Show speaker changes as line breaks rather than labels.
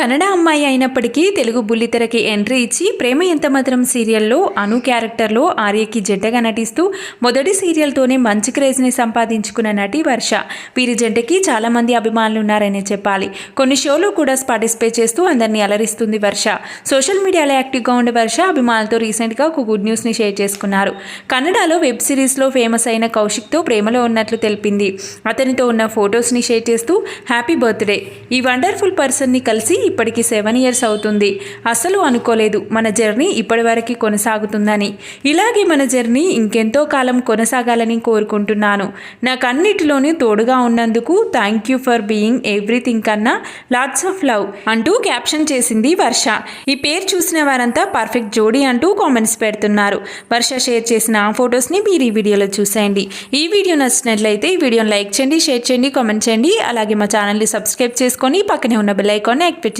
కన్నడ అమ్మాయి అయినప్పటికీ తెలుగు బుల్లితెరకి ఎంట్రీ ఇచ్చి ప్రేమ ఎంత మాత్రం సీరియల్లో అను క్యారెక్టర్లో ఆర్యకి జంటగా నటిస్తూ మొదటి సీరియల్తోనే మంచి క్రేజ్ని సంపాదించుకున్న నటి వర్ష. వీరి జంటకి చాలామంది అభిమానులు ఉన్నారనే చెప్పాలి. కొన్ని షోలో కూడా పార్టిసిపేట్ చేస్తూ అందరినీ అలరిస్తుంది వర్ష. సోషల్ మీడియాలో యాక్టివ్గా ఉండే వర్ష అభిమానులతో రీసెంట్గా ఒక గుడ్ న్యూస్ని షేర్ చేసుకున్నారు. కన్నడలో వెబ్ సిరీస్లో ఫేమస్ అయిన కౌశిక్తో ప్రేమలో ఉన్నట్లు తెలిపింది. అతనితో ఉన్న ఫొటోస్ని షేర్ చేస్తూ హ్యాపీ బర్త్డే. ఈ వండర్ఫుల్ పర్సన్ని కలిసి ఇప్పటికి సెవెన్ ఇయర్స్ అవుతుంది. అసలు అనుకోలేదు మన జర్నీ ఇప్పటి వరకు కొనసాగుతుందని. ఇలాగే మన జర్నీ ఇంకెంతో కాలం కొనసాగాలని కోరుకుంటున్నాను. నాకు అన్నిటిలోనూ తోడుగా ఉన్నందుకు thank you for being everything కన్నా లాట్స్ ఆఫ్ లవ్ అంటూ క్యాప్షన్ చేసింది వర్ష. ఈ పేరు చూసిన వారంతా పర్ఫెక్ట్ జోడీ అంటూ కామెంట్స్ పెడుతున్నారు. వర్ష షేర్ చేసిన ఆ ఫొటోస్ని మీరు ఈ వీడియోలో చూసేయండి. ఈ వీడియో నచ్చినట్లయితే ఈ వీడియోని లైక్ చేయండి షేర్ చేయండి కామెంట్ చేయండి. అలాగే మా ఛానల్ని సబ్స్క్రైబ్ చేసుకొని పక్కనే ఉన్న బెల్ ఐకాన్ని యాక్టివేట్